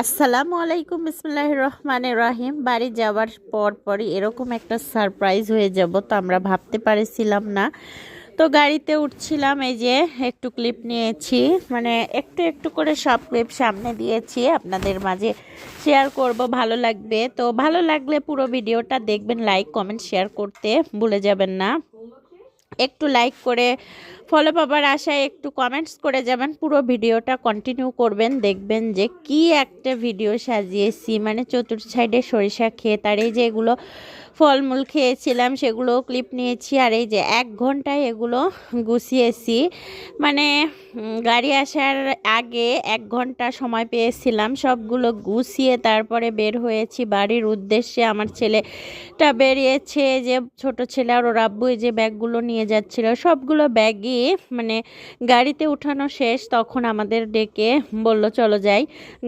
আসসালামু আলাইকুম বিসমুল্লাহ রহমান রাহিম। বাড়ি যাওয়ার পর পরই এরকম একটা সারপ্রাইজ হয়ে যাব তো আমরা ভাবতে পারেছিলাম না। তো গাড়িতে উঠছিলাম, এই যে একটু ক্লিপ নিয়েছি মানে একটু একটু করে সব ক্লিপ সামনে দিয়েছি, আপনাদের মাঝে শেয়ার করব, ভালো লাগবে। তো ভালো লাগলে পুরো ভিডিওটা দেখবেন, লাইক, কমেন্ট, শেয়ার করতে ভুলে যাবেন না। একটু লাইক করে ফলো পাবার আশায় একটু কমেন্টস করে যাবেন, পুরো ভিডিওটা কন্টিনিউ করবেন, দেখবেন যে কি একটা ভিডিও সাজিয়েছি মানে চতুর্থ সাইডে সরিষা খেয়ে তার এই যে এগুলো ফলমূল খেয়েছিলাম সেগুলো ক্লিপ নিয়েছি, আর এই যে এক ঘন্টায় এগুলো গুছিয়েছি মানে গাড়ি আসার আগে এক ঘণ্টা সময় পেয়েছিলাম, সবগুলো গুছিয়ে তারপরে বের হয়েছি, বাড়ির উদ্দেশ্যে আমার ছেলেটা বেরিয়েছে, যে ছোট ছেলে আর ওর আব্বু যে ব্যাগগুলো নিয়ে যাচ্ছিল, সবগুলো ব্যাগই মানে গাড়িতে উঠানো শেষ, তখন আমাদের ডেকে বলল, চলো যাই।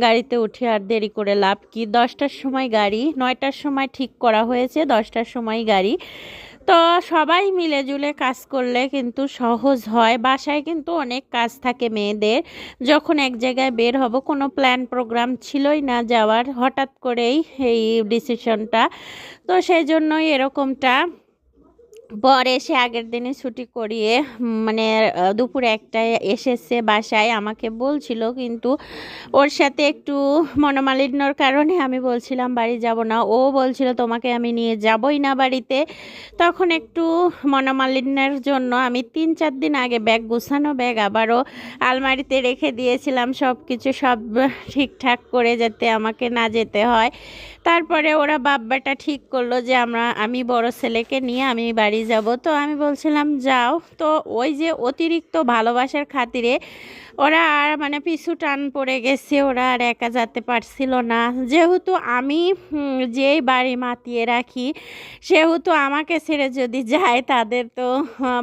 গাড়িতে উঠে আর দেরি করে লাভ কি? দশটার সময় গাড়ি, নয়টার সময় ঠিক করা হয়েছে, দশটার সময় গাড়ি। তো সবাই মিলে জুলে কাজ করলে কিন্তু সহজ হয়। বাসায় কিন্তু অনেক কাজ থাকে মেয়েদের। যখন এক জায়গায় বের হব, কোনো প্ল্যান প্রোগ্রাম ছিলই না যাওয়ার। হঠাৎ করেই এই ডিসিশনটা তো সেই জন্যই এরকমটা পর এসে আগের দিনে ছুটি করিয়ে মানে দুপুর একটায় এসেছে বাসায়, আমাকে বলছিল, কিন্তু ওর সাথে একটু মনোমালিন্যর কারণে আমি বলছিলাম, বাড়ি যাব না। ও বলছিল, তোমাকে আমি নিয়ে যাবই না বাড়িতে। তখন একটু মনোমালিন্যের জন্য আমি তিন চার দিন আগে ব্যাগ, গুছানো ব্যাগ আবারও আলমারিতে রেখে দিয়েছিলাম সব কিছু সব ঠিকঠাক করে যাতে আমাকে না যেতে হয়। তারপরে ওরা বাব্বাটা ঠিক করল যে আমরা, আমি বড় ছেলেকে নিয়ে আমি বাড়ি যাব। তো আমি বলছিলাম, যাও। তো ওই যে অতিরিক্ত ভালোবাসার খাতিরে ওরা আর মানে পিছু টান পড়ে গেছে, ওরা আর একা যেতে পারছিল না। যেহেতু আমি যেই বাড়ি মাতিয়ে রাখি, সেহেতু আমাকে ছেড়ে যদি যায়, তাদের তো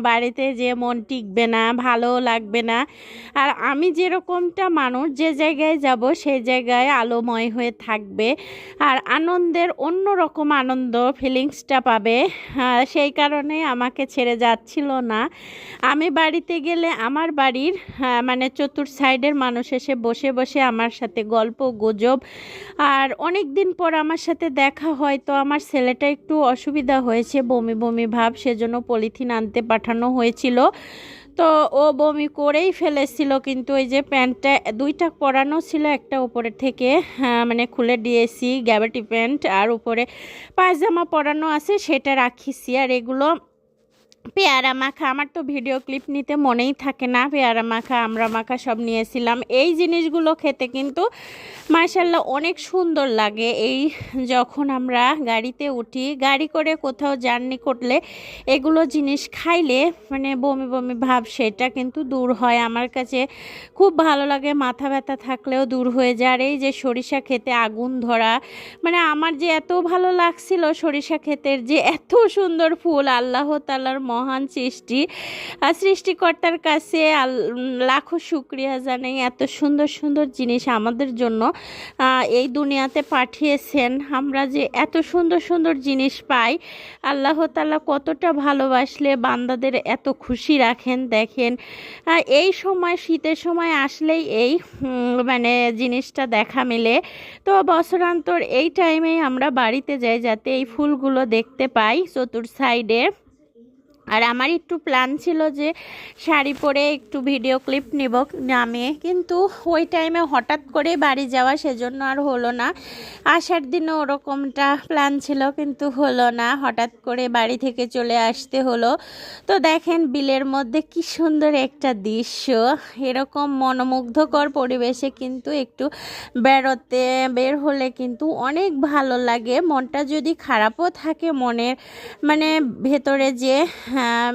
বাড়িতে যে মন টিকবে না ভালো লাগবে না। আর আমি যেরকমটা মানুষ, যে জায়গায় যাব, সেই জায়গায় আলোময় হয়ে থাকবে। আর আনন্দের অন্য রকম আনন্দ ফিলিংসটা পাবে। সেই কারণে আমাকে ছেড়ে যাচ্ছিল না। আমি বাড়িতে গেলে আমার বাড়ির মানে চতুর সাইডের মানুষ এসে বসে বসে আমার সাথে গল্প, গুজব, আর অনেক দিন পর আমার সাথে দেখা হয় তো আমার ছেলেটা একটু অসুবিধা হয়েছে, বমি বমি ভাব, সেজন্য পলিথিন আনতে পাঠানো হয়েছিল। তো ও বমি করেই ফেলেছিল কিন্তু ওই যে প্যান্টটা দুইটা পরানো ছিল একটা উপরে থেকে হ্যাঁ, মানে খুলে দিয়েছি গ্যাবাটি প্যান্ট আর উপরে পায়জামা পরানো আছে সেটা রাখিছি। আর এগুলো পেয়ারা মাখা, আমার তো ভিডিও ক্লিপ নিতে মনেই থাকে না। পেয়ারা মাখা, আমরা মাখা সব নিয়েছিলাম। এই জিনিসগুলো খেতে কিন্তু মার্শাল্লাহ অনেক সুন্দর লাগে। এই যখন আমরা গাড়িতে উঠি, গাড়ি করে কোথাও জার্নি করলে এগুলো জিনিস খাইলে মানে বমি বমি ভাব সেটা কিন্তু দূর হয়। আমার কাছে খুব ভালো লাগে, মাথা ব্যথা থাকলেও দূর হয়ে যায়। আর এই যে সরিষা খেতে আগুন ধরা মানে আমার যে এত ভালো লাগছিল সরিষা ক্ষেতের যে এত সুন্দর ফুল, আল্লাহ তালার মহান সৃষ্টি। আর সৃষ্টিকর্তার কাছে লাখো শুক্রিয়া জানাই এত সুন্দর সুন্দর জিনিস আমাদের জন্য এই দুনিয়াতে পাঠিয়েছেন। আমরা যে এত সুন্দর সুন্দর জিনিস পাই, আল্লাহ তালা কতটা ভালোবাসলে বান্দাদের এত খুশি রাখেন, দেখেন। এই সময়, শীতের সময় আসলেই এই মানে জিনিসটা দেখা মেলে। তো বছরান্তর এই টাইমেই আমরা বাড়িতে যাই যাতে এই ফুলগুলো দেখতে পাই, চতুর সাইডে আর আমার একটু প্ল্যান ছিল যে শাড়ি পরে একটু ভিডিও ক্লিপ নেব নামে কিন্তু ওই টাইমে হঠাৎ করে বাড়ি যাওয়া সেজন্য আর হলো না। আসার দিনও ওরকমটা প্ল্যান ছিল, কিন্তু হলো না। হঠাৎ করে বাড়ি থেকে চলে আসতে হলো। তো দেখেন বিলের মধ্যে কি সুন্দর একটা দৃশ্য। এরকম মনোমুগ্ধকর পরিবেশে কিন্তু একটু বেরোতে বের হলে কিন্তু অনেক ভালো লাগে। মনটা যদি খারাপও থাকে মনের মানে ভেতরে যে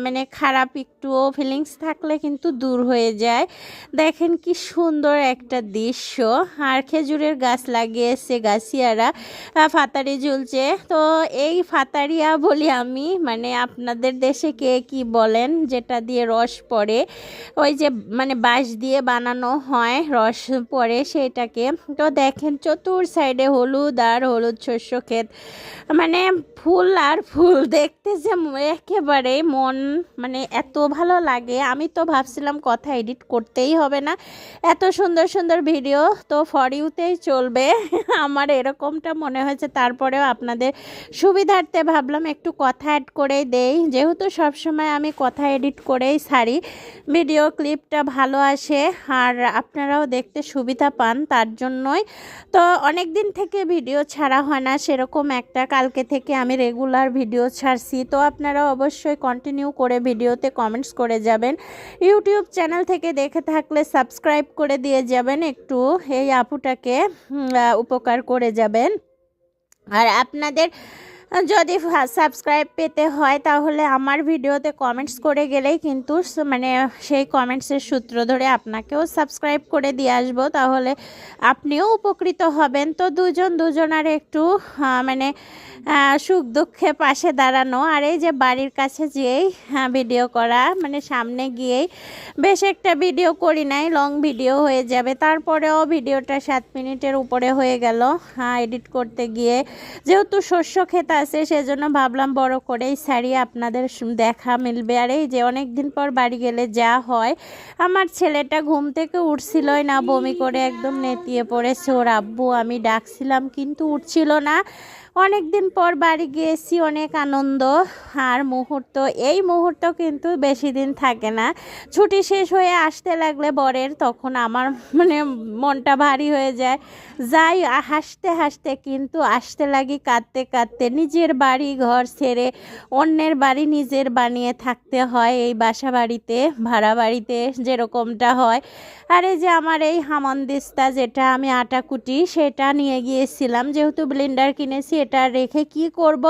মানে খারাপ একটু ফিলিংস থাকলে কিন্তু দূর হয়ে যায়। দেখেন কি সুন্দর একটা দৃশ্য। আর খেজুরের গাছ লাগিয়েছে গাছিয়ারা ফাতারি ঝুলছে। তো এই ফাতারিয়া বলি আমি মানে আপনাদের দেশে কে কি বলেন, যেটা দিয়ে রস পড়ে। ওই যে মানে বাঁশ দিয়ে বানানো হয়, রস পড়ে সেটাকে তো দেখেন চতুর সাইডে হলুদ আর হলুদ শস্য ক্ষেত। মানে ফুল আর ফুল দেখতে যে একেবারেই মন মানে এত ভালো লাগে। আমি তো ভাবছিলাম কথা এডিট করতেই হবে না। এত সুন্দর সুন্দর ভিডিও তো ফর ইউতেই চলবে। আমার এরকমটা মনে হয়েছে। তারপরেও আপনাদের সুবিধার্থে ভাবলাম একটু কথা অ্যাড করেই দেই। যেহেতু সবসময় আমি কথা এডিট করেই ছাড়ি ভিডিও ক্লিপটা ভালো আসে আর আপনারাও দেখতে সুবিধা পান তার জন্যই। তো অনেক দিন থেকে ভিডিও ছাড়া হয় না, সেরকম একটা। কালকে থেকে আমি রেগুলার ভিডিও ছাড়ছি। তো আপনারা অবশ্যই কন্টিনিউ করে ভিডিওতে কমেন্টস করে যাবেন। ইউটিউব চ্যানেল থেকে দেখে থাকলে সাবস্ক্রাইব করে দিয়ে যাবেন। একটু এই আপুটাকে উপকার করে যাবেন। আর আপনাদের যদি সাবস্ক্রাইব পেতে হয় তাহলে আমার ভিডিওতে কমেন্টস করে গেলেই কিন্তু মানে সেই কমেন্টসের সূত্র ধরে আপনাকেও সাবস্ক্রাইব করে দিয়ে আসব। তাহলে আপনিও উপকৃত হবেন। তো দুজন দুজনার একটু মানে সুখ দুঃখে পাশে দাঁড়ানো। আর এই যে বাড়ির কাছে হ্যাঁ, ভিডিও করা মানে সামনে গিয়েই বেশ একটা ভিডিও করি নাই লং ভিডিও হয়ে যাবে। তারপরেও ভিডিওটা সাত মিনিটের উপরে হয়ে গেল হ্যাঁ এডিট করতে গিয়ে। যেহেতু শস্য ক্ষেত আছে, সেজন্য ভাবলাম বড় করেই শাড়ি আপনাদের দেখা মিলবে। আর এই যে অনেক দিন পর বাড়ি গেলে যা হয়, আমার ছেলেটা ঘুম থেকে উঠছিলই না, বমি করে একদম নেতিয়ে পড়েছে। ওর আব্বু, আমি ডাকছিলাম, কিন্তু উঠছিল না। অনেক দিন পর বাড়ি গিয়েছি, অনেক আনন্দ আর মুহূর্ত। এই মুহূর্ত কিন্তু বেশি দিন থাকে না। ছুটি শেষ হয়ে আসতে লাগলে বরের, তখন আমার মানে মনটা ভারী হয়ে যায়। যাই, হাসতে হাসতে কিন্তু আসতে লাগি কাঁদতে কাঁদতে। নিজের বাড়ি ঘর ছেড়ে অন্যের বাড়ি নিজের বানিয়ে থাকতে হয়। এই বাসা বাড়িতে, ভাড়া বাড়িতে যেরকমটা হয়। আর এই যে আমার এই হামন্দিস্তা যেটা আমি আটা কুটি, সেটা নিয়ে গিয়েছিলাম। যেহেতু ব্লেন্ডার কিনেছি এটা রেখে কি করব?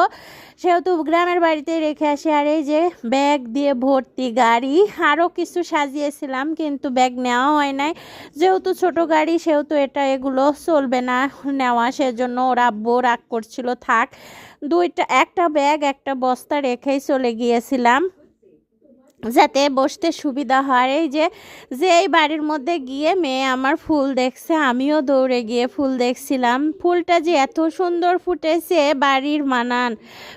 সেহেতু গ্রামের বাড়িতে রেখে আসি। আর এই যে ব্যাগ দিয়ে ভর্তি গাড়ি আরও কিছু সাজিয়েছিলাম, কিন্তু ব্যাগ নেওয়া হয় নাই। যেহেতু ছোট গাড়ি, সেহেতু এটা এগুলো চলবে না নেওয়া, সেজন্য ওরা আব্বু রাগ করছিল, থাক। দুইটা, একটা ব্যাগ, একটা বস্তা রেখেই চলে গিয়েছিলাম। যাতে বসতে সুবিধা হয়। এই যে যে এই বাড়ির মধ্যে গিয়ে মেয়ে আমার ফুল দেখছে, আমিও দৌড়ে গিয়ে ফুল দেখছিলাম। ফুলটা যে এত সুন্দর ফুটেছে, বাড়ির মানান।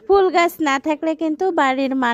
ফুল গাছ না থাকলে কিন্তু বাড়ির মান